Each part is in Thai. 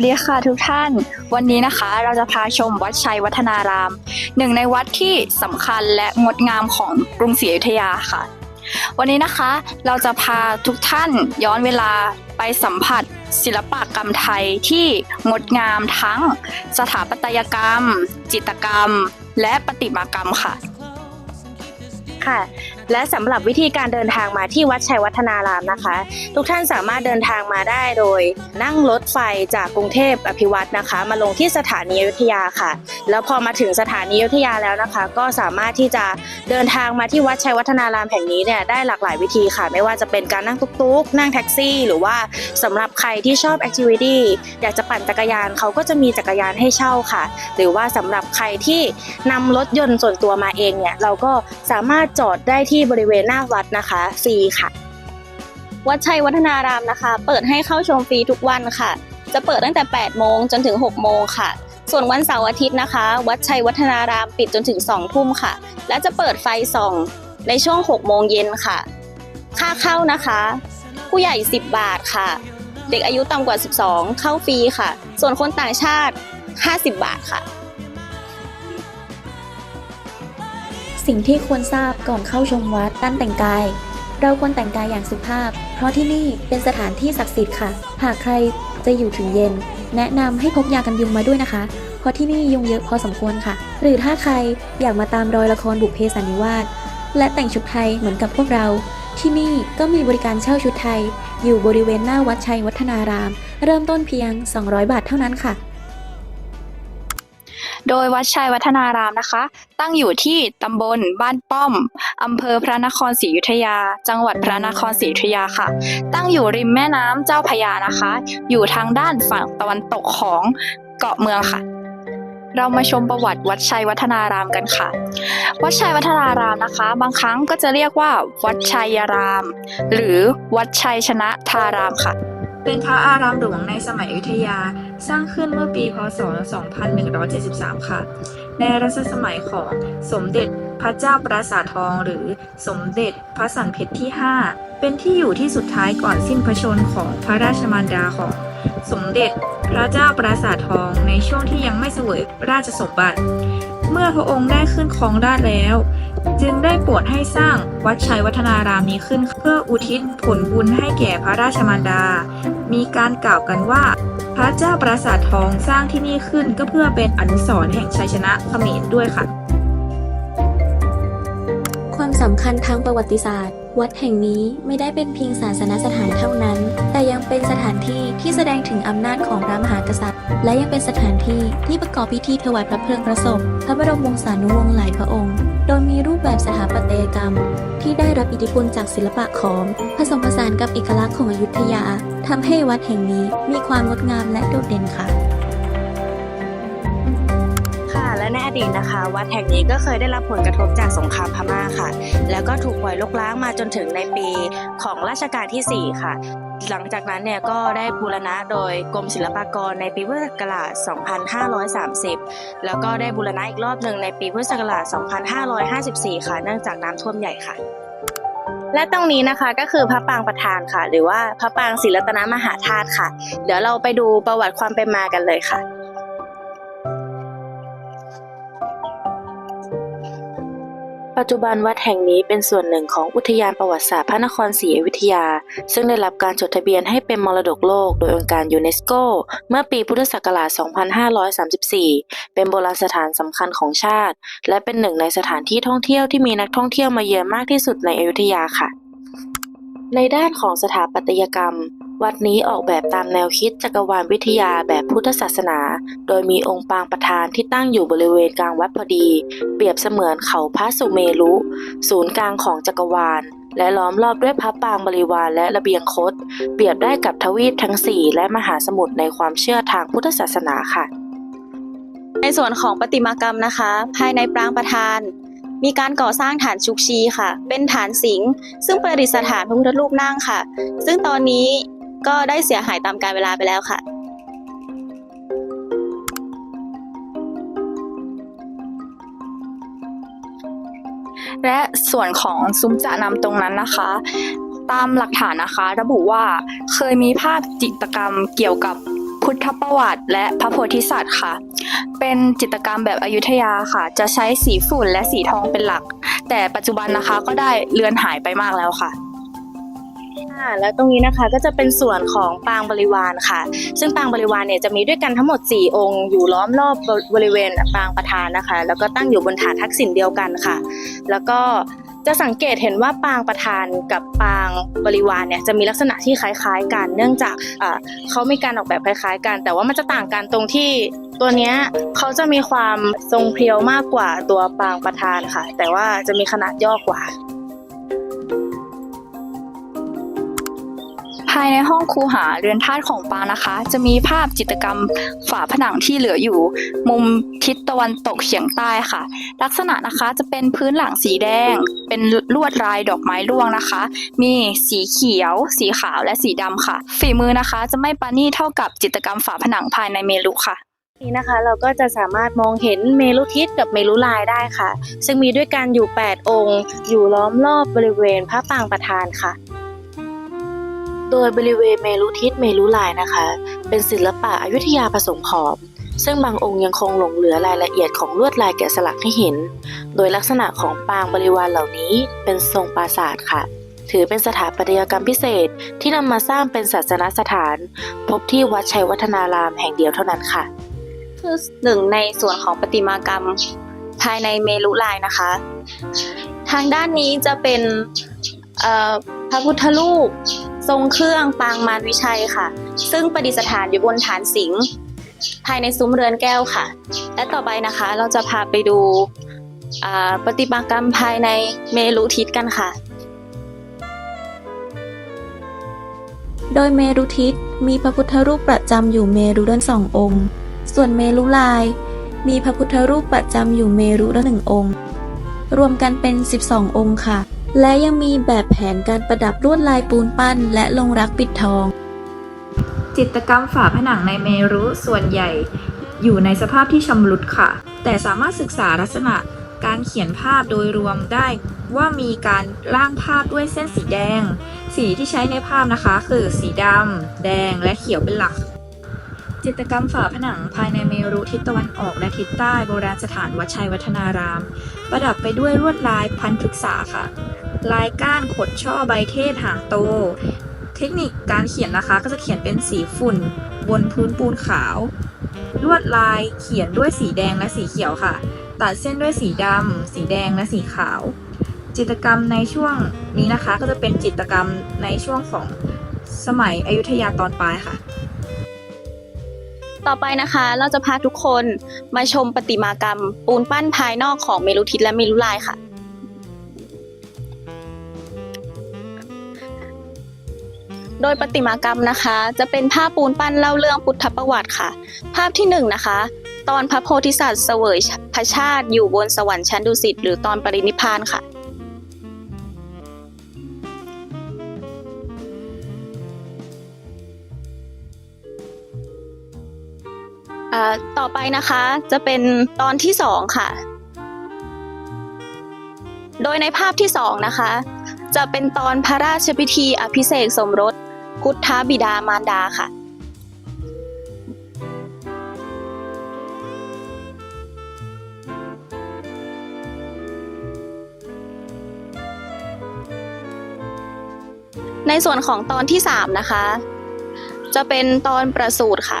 วัสดีค่ะทุกท่าน วันนี้นะคะเราจะพาชมวัดชัยวัฒนาราม หนึ่งในวัดที่สำคัญและงดงามของกรุงศรีอยุธยาค่ะ วันนี้นะคะเราจะพาทุกท่านย้อนเวลาไปสัมผัสศิลปกรรมไทยที่งดงามทั้งสถาปัตยกรรม จิตรกรรม และประติมากรรมค่ะค่ะ และสำหรับวิธีการเดินทางมาที่วัดชัยวัฒนารามนะคะ ทุกท่านสามารถเดินทางมาได้โดย นั่งรถไฟจากกรุงเทพอภิวัตนะคะ มาลงที่สถานีอยุธยาค่ะ แล้วพอมาถึงสถานีอยุธยาแล้วนะคะ ก็สามารถที่จะเดินทางมาที่วัดชัยวัฒนารามแห่งนี้เนี่ยได้หลากหลายวิธีค่ะ ไม่ว่าจะเป็นการนั่งตุ๊กๆ นั่งแท็กซี่ หรือว่าสำหรับใครที่ชอบแอคทิวิตี้อยากจะปั่นจักรยานเขาก็จะมีจักรยานให้เช่าค่ะ หรือว่าสำหรับใครที่นำรถยนต์ส่วนตัวมาเองเนี่ยเราก็สามารถจอดได้ที่บริเวณหน้าวัดนะคะฟรีค่ะ วัดชัยวัฒนารามนะคะ เปิดให้เข้าชมฟรีทุกวันค่ะ จะเปิดตั้งแต่ 8 โมงจนถึง 6 โมงค่ะ ส่วนวันเสาร์อาทิตย์นะคะ วัดชัยวัฒนารามปิดจนถึง 2 ทุ่มค่ะ และจะเปิดไฟส่องในช่วง 6 โมงเย็นค่ะ ค่าเข้านะคะ ผู้ใหญ่ 10 บาทค่ะ เด็กอายุต่ำกว่า 12 เข้าฟรีค่ะ ส่วนคนต่างชาติ 50 บาทค่ะ สิ่งที่ควรทราบก่อนเข้าชมวัดด้านแต่งกาย เราควรแต่งกายอย่างสุภาพ เพราะที่นี่เป็นสถานที่ศักดิ์สิทธิ์ค่ะ หากใครจะอยู่ถึงเย็น แนะนำให้พกยากันยุงมาด้วยนะคะ เพราะที่นี่ยุงเยอะพอสมควรค่ะ หรือถ้าใครอยากมาตามรอยละครบุพเพสันนิวาสและแต่งชุดไทยเหมือนกับพวกเรา ที่นี่ก็มีบริการเช่าชุดไทย อยู่บริเวณหน้าวัดชัยวัฒนาราม เริ่มต้นเพียง 200 บาทเท่านั้นค่ะ โดยวัดชัยวัฒนารามนะคะ ตั้งอยู่ที่ตำบลบ้านป้อมอำเภอพระนครศรีอยุธยา จังหวัดพระนครศรีอยุธยาค่ะ ตั้งอยู่ริมแม่น้ำเจ้าพยานะคะ อยู่ทางด้านฝั่งตะวันตกของเกาะเมืองค่ะเรามาชมประวัติวัดชัยวัฒนารามกันค่ะ วัดชัยวัฒนารามนะคะ บางครั้งก็จะเรียกว่า วัดชัยราม หรือวัดชัยชนะทารามค่ะ เป็นพระอารามหลวงในสมัยอยุธยา สร้างขึ้นเมื่อปีพศ 2173 ค่ะ ในรัชสมัยของสมเด็จพระเจ้าปราสาททองหรือสมเด็จพระสันเพชรที่ 5 เป็นที่อยู่ที่สุดท้ายก่อนสิ้นพระชนของพระราชมารดาของสมเด็จพระเจ้าปราสาททองในช่วงที่ยังไม่เสวยราชสมบัติ เมื่อพระองค์ได้ขึ้นครองราชย์แล้ว จึงได้โปรดให้สร้างวัดชัยวัฒนารามนี้ขึ้น เพื่ออุทิศผลบุญให้แก่พระราชมารดา มีการกล่าวกันว่า พระเจ้าปราสาททองสร้างที่นี่ขึ้นก็เพื่อเป็นอนุสรณ์แห่งชัยชนะเขมรด้วยค่ะ ความสำคัญทางประวัติศาสตร์ วัดแห่งนี้ไม่ได้เป็นเพียงศาสนสถานเท่านั้น แต่ยังเป็นสถานที่ที่แสดงถึงอำนาจของพระมหากษัตริย์ และยังเป็นสถานที่ที่ประกอบพิธีถวายพระเพลิงพระศพพระบรมวงศานุวงศ์หลายพระองค์ โดยมีรูปแบบสถาปัตยกรรม ที่ได้รับอิทธิพลจากศิลปะขอม ผสมผสานกับเอกลักษณ์ของอยุธยาทำให้วัดแห่งนี้มีความงดงามและโดดเด่นค่ะค่ะและในอดีตนะคะ วัดแห่งนี้ก็เคยได้รับผลกระทบจากสงครามพม่าค่ะ แล้วก็ถูกปล่อยลกล้างมาจนถึงในปีของรัชกาลที่ 4 ค่ะ หลังจากนั้นเนี่ยก็ได้บูรณะโดยกรมศิลปากรในปีพุทธศักราช 2530 แล้วก็ได้บูรณะอีกรอบหนึ่งในปีพุทธศักราช 2554 ค่ะ เนื่องจากน้ำท่วมใหญ่ค่ะ และตรงนี้นะคะก็คือพระปางประธานค่ะ หรือว่าพระปางศิลตนมหาธาตุค่ะ เดี๋ยวเราไปดูประวัติความเป็นมากันเลยค่ะ ปัจจุบันวัดแห่งนี้เป็นส่วนหนึ่งของอุทยานประวัติศาสตร์พระนครศรีอยุธยา ซึ่งได้รับการจดทะเบียนให้เป็นมรดกโลกโดยองค์การยูเนสโก เมื่อปีพุทธศักราช 2534 เป็นโบราณสถานสำคัญของชาติ และเป็นหนึ่งในสถานที่ท่องเที่ยวที่มีนักท่องเที่ยวมาเยือนมากที่สุดในอยุธยาค่ะ ในด้านของสถาปัตยกรรม วัดนี้ออกแบบตามแนวคิดจักรวาลวิทยาแบบพุทธศาสนา โดยมีองค์ปางประธานที่ตั้งอยู่บริเวณกลางวัดพอดี เปรียบเสมือนเขาพระสุเมรุ ศูนย์กลางของจักรวาล และล้อมรอบด้วยพระปางบริวารและระเบียงคด เปรียบได้กับทวีปทั้งสี่และมหาสมุทรในความเชื่อทางพุทธศาสนาค่ะ ในส่วนของประติมากรรมนะคะ ภายในปรางประธานมีการก่อสร้างฐานชุกชีค่ะ เป็นฐานสิงห์ซึ่งประดิษฐานพระพุทธรูปนั่งค่ะ ซึ่งตอนนี้ ก็ได้เสียหายตามกาลเวลาไปแล้วค่ะและส่วนของซุ้มจะนำตรงนั้นนะคะ ตามหลักฐานนะคะ ระบุว่าเคยมีภาพจิตรกรรมเกี่ยวกับพุพุทธประวัติและพระโพธิสัตว์ค่ะ เป็นจิตรกรรมแบบอยุธยาค่ะ จะใช้สีฝุ่นและสีทองเป็นหลัก แต่ปัจจุบันนะคะก็ได้เลือนหายไปมากแล้วค่ะ ค่ะแล้วตรงนี้นะคะก็จะเป็นส่วนของปางบริวารค่ะ ซึ่งปางบริวารเนี่ยจะมีด้วยกันทั้งหมด 4 องค์ อยู่ล้อมรอบบริเวณปางประธานนะคะ แล้วก็ตั้งอยู่บนฐานทักษิณเดียวกันค่ะ แล้วก็จะสังเกตเห็นว่าปางประธานกับปางบริวารเนี่ยจะมีลักษณะที่คล้ายๆกัน เนื่องจากเขามีการออกแบบคล้ายๆ กัน แต่ว่ามันจะต่างกันตรงที่ตัวเนี้ยเขาจะมีความทรงเพรียวมากกว่าตัวปางประธานค่ะ แต่ว่าจะมีขนาดย่อกว่าายในห้องครูหาเรือนธาตุของปานะคะ จะมีภาพจิตรกรรมฝาผนังที่เหลืออยู่ มุมทิศตะวันตกเฉียงใต้ค่ะ ลักษณะนะคะจะเป็นพื้นหลังสีแดง เป็นลวดลายดอกไม้ร่วงนะคะ มีสีเขียว สีขาวและสีดำค่ะ ฝีมือนะคะจะไม่ปาณีตเท่ากับจิตรกรรมฝาผนังภายในเมรุค่ะนี้นะคะเราก็จะสามารถมองเห็นเมลุทิศกับเมลุลายได้ค่ะ ซึ่งมีด้วยกันอยู่ 8 องค์ อยู่ล้อมรอบบริเวณพระปางประธานค่ะ โดยบริเวณเมรุทิศเมรุลายนะคะ เป็นศิลปะอยุธยาผสมขอบซึ่งบางองค์ยังคงหลงเหลือรายละเอียดของลวดลายแกะสลักให้เห็น โดยลักษณะของปางบริวารเหล่านี้เป็นทรงปราสาทค่ะ ถือเป็นสถาปัตยกรรมพิเศษที่นำมาสร้างเป็นศาสนสถาน พบที่วัดชัยวัฒนารามแห่งเดียวเท่านั้นค่ะ คือหนึ่งในส่วนของประติมากรรมภายในเมลุลายนะคะ ทางด้านนี้จะเป็นพระพุทธรูป ทรงเครื่องปางมารวิชัยค่ะ ซึ่งประดิษฐานอยู่บนฐานสิงห์ภายในซุ้มเรือนแก้วค่ะ และต่อไปนะคะเราจะพาไปดูประติมากรรมภายในเมลุทิศกันค่ะ โดยเมรุทิศมีพระพุทธรูปประจำอยู่เมรุด้านสององค์ ส่วนเมรุลาย มีพระพุทธรูปประจำอยู่เมรุละหนึ่งองค์ รวมกันเป็น 12 องค์ค่ะ และยังมีแบบแผนการประดับลวดลายปูนปั้น และลงรักปิดทอง จิตรกรรมฝาผนังในเมรุส่วนใหญ่ อยู่ในสภาพที่ชำรุดค่ะ แต่สามารถศึกษาลักษณะการเขียนภาพโดยรวมได้ว่ามีการร่างภาพด้วยเส้นสีแดง สีที่ใช้ในภาพนะคะ คือสีดำแดงและเขียวเป็นหลัก จิตรกรรมฝาผนังภายในเมรุทิศตะวันออกและทิศใต้โบราณสถานวัดชัยวัฒนาราม ประดับไปด้วยลวดลายพันพฤกษาค่ะ ลายก้านขดช่อใบเทศหางโต เทคนิคการเขียนนะคะก็จะเขียนเป็นสีฝุ่น บนพื้นปูนขาว ลวดลายเขียนด้วยสีแดงและสีเขียวค่ะ ตัดเส้นด้วยสีดำสีแดงและสีขาว จิตรกรรมในช่วงนี้นะคะ ก็จะเป็นจิตรกรรมในช่วงของสมัยอยุธยาตอนปลายค่ะ ต่อไปนะคะเราจะพาทุกคนมาชมประติมากรรม ปูนปั้นภายนอกของเมรุทิศและเมรุลายค่ะ โดยประติมากรรมนะคะ จะเป็นภาพปูนปั้นเล่าเรื่องพุทธประวัติค่ะ ภาพที่หนึ่งนะคะ ตอนพระโพธิสัตว์เสวยพระชาติอยู่บนสวรรค์ชั้นดุสิตหรือตอนปรินิพานค่ะ ต่อไปนะคะจะเป็นตอนที่สองค่ะ โดยในภาพที่สองนะคะ จะเป็นตอนพระราชพิธีอภิเษกสมรสพุทธบิดามารดาค่ะในส่วนของตอนที่สามนะคะ จะเป็นตอนประสูติค่ะ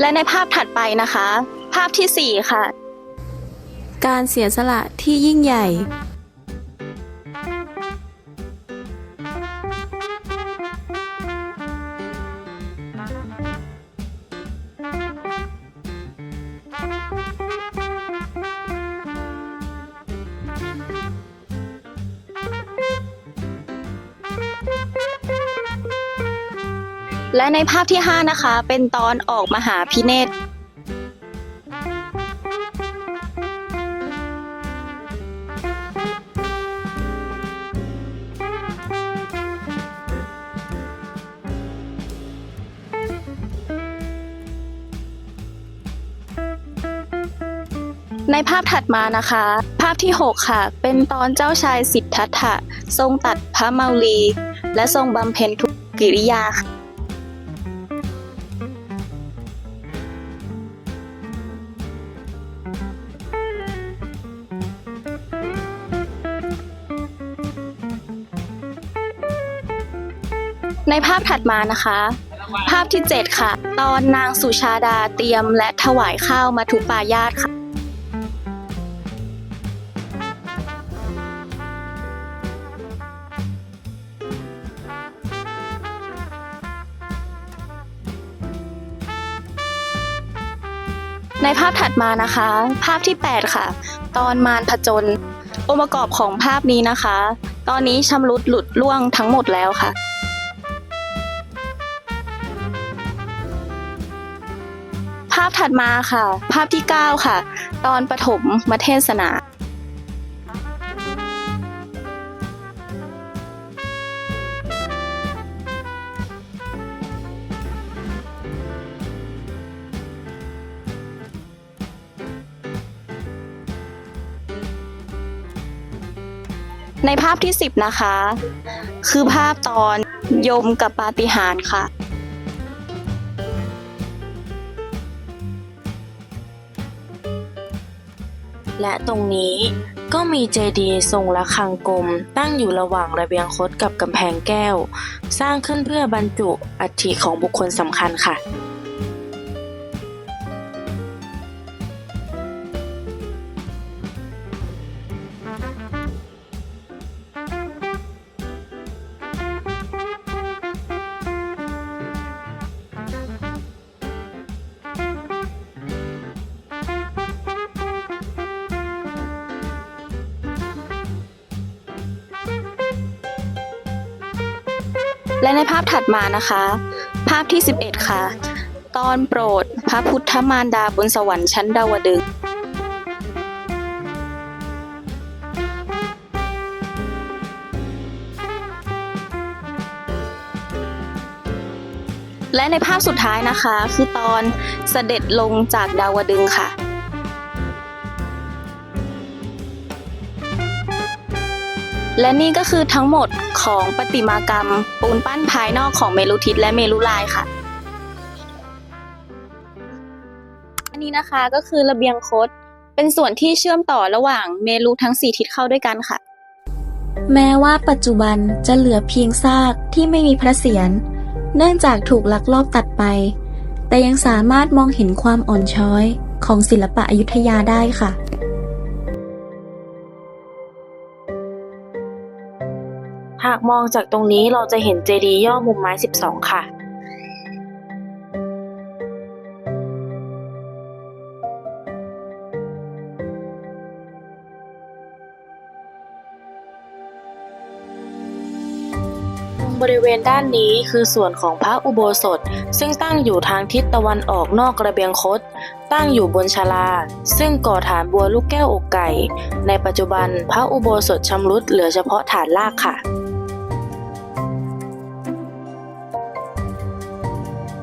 และในภาพถัดไปนะคะ ภาพที่สี่ค่ะ การเสียสละที่ยิ่งใหญ่ และในภาพที่ 5 นะคะ เป็นตอนออกมาหาพิเนตในภาพถัดมานะคะ ภาพที่ 6 ค่ะ เป็นตอนเจ้าชายสิทธัตถะทรงตัดพระเมาลี และทรงบำเพ็ญทุกกิริยาค่ะ ในภาพถัดมานะคะ ภาพที่ 7 ค่ะ ตอนนางสุชาดาเตรียมและถวายข้าวมาทุปายาตค่ะในภาพถัดมานะคะ ภาพที่ 8 ค่ะ ตอนมารผจญองค์ประกอบของภาพนี้นะคะ ตอนนี้ชำรุดหลุดล่วงทั้งหมดแล้วค่ะาพถัดมาค่ะ ภาพที่ 9 ค่ะ ตอนปฐมมเทศนาในภาพที่ 10 นะคะ คือภาพตอนยมกับปาฏิหาริย์ค่ะ และตรงนี้ก็มีเจดีย์ทรงระฆังกลม ตั้งอยู่ระหว่างระเบียงคดกับกำแพงแก้ว สร้างขึ้นเพื่อบรรจุอัฐิของบุคคลสำคัญค่ะ และในภาพถัดมานะคะ ภาพที่ 11 ค่ะ ตอนโปรดพระพุทธมารดาบนสวรรค์ชั้นดาวดึงและในภาพสุดท้ายนะคะ คือตอนเสด็จลงจากดาวดึงค่ะ และนี่ก็คือทั้งหมดของประติมากรรม ปูนปั้นภายนอกของเมลุทิศและเมลุลายค่ะ อันนี้นะคะก็คือระเบียงคดเป็นส่วนที่เชื่อมต่อระหว่างเมลุทั้งสี่ทิศเข้าด้วยกันค่ะ แม้ว่าปัจจุบันจะเหลือเพียงซากที่ไม่มีพระเศียร เนื่องจากถูกลักลอบตัดไป แต่ยังสามารถมองเห็นความอ่อนช้อยของศิลปะอยุธยาได้ค่ะ หากมองจากตรงนี้เราจะเห็นเจดีย์ย่อมุมไม้ 12 ค่ะ บริเวณด้านนี้คือส่วนของพระอุโบสถ ซึ่งตั้งอยู่ทางทิศตะวันออกนอกระเบียงคดตั้งอยู่บนชลา ซึ่งก่อฐานบัวลูกแก้วอกไก่ ในปัจจุบันพระอุโบสถชำรุดเหลือเฉพาะฐานรากค่ะ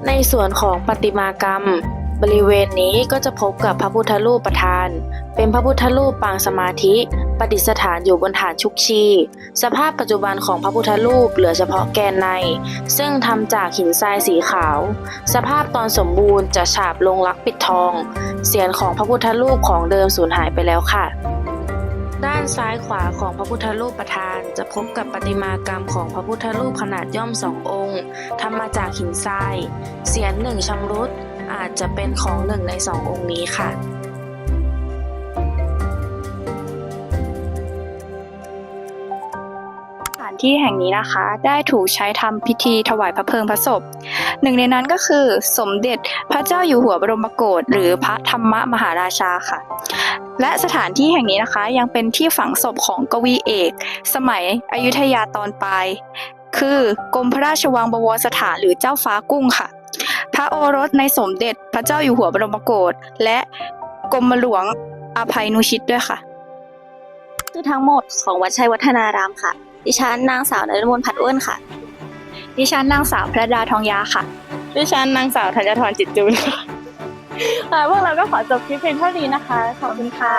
ในส่วนของประติมากรรม บริเวณนี้ก็จะพบกับพระพุทธรูปประธาน เป็นพระพุทธรูปปางสมาธิประดิษฐานอยู่บนฐานชุกชี สภาพปัจจุบันของพระพุทธรูปเหลือเฉพาะแกนใน ซึ่งทำจากหินทรายสีขาว สภาพตอนสมบูรณ์จะฉาบลงรักปิดทอง เสียนของพระพุทธรูปของเดิมสูญหายไปแล้วค่ะ ด้านซ้ายขวาของพระพุทธรูปประธาน จะพบกับประติมากรรมของพระพุทธรูปขนาดย่อมสององค์ทำมาจากหินทราย เสียนหนึ่งชำรุดอาจจะเป็นของหนึ่งในสององค์นี้ค่ะ ที่แห่งนี้นะคะ ได้ถูกใช้ทำพิธีถวายพระเพลิงพระศพ หนึ่งในนั้นก็คือสมเด็จพระเจ้าอยู่หัวบรมโกศหรือพระธรรมมหาราชาค่ะ และสถานที่แห่งนี้นะคะ ยังเป็นที่ฝังศพของกวีเอก สมัยอยุธยาตอนปลายคือกรมพระราชวังบวรสถานหรือเจ้าฟ้ากุ้งค่ะ พระโอรสในสมเด็จพระเจ้าอยู่หัวบรมโกศและกรมหลวงอภัยนุชิตด้วยค่ะ คือทั้งหมดของวัดชัยวัฒนารามค่ะ ดิฉันนางสาวนฤมลพัดอ้วนค่ะ ดิฉันนางสาวพระดาทองยาค่ะ ดิฉันนางสาวธัญทรจิตจูนค่ะพวกเราก็ขอจบคลิปเพียงเท่านี้นะคะ ขอบคุณค่ะ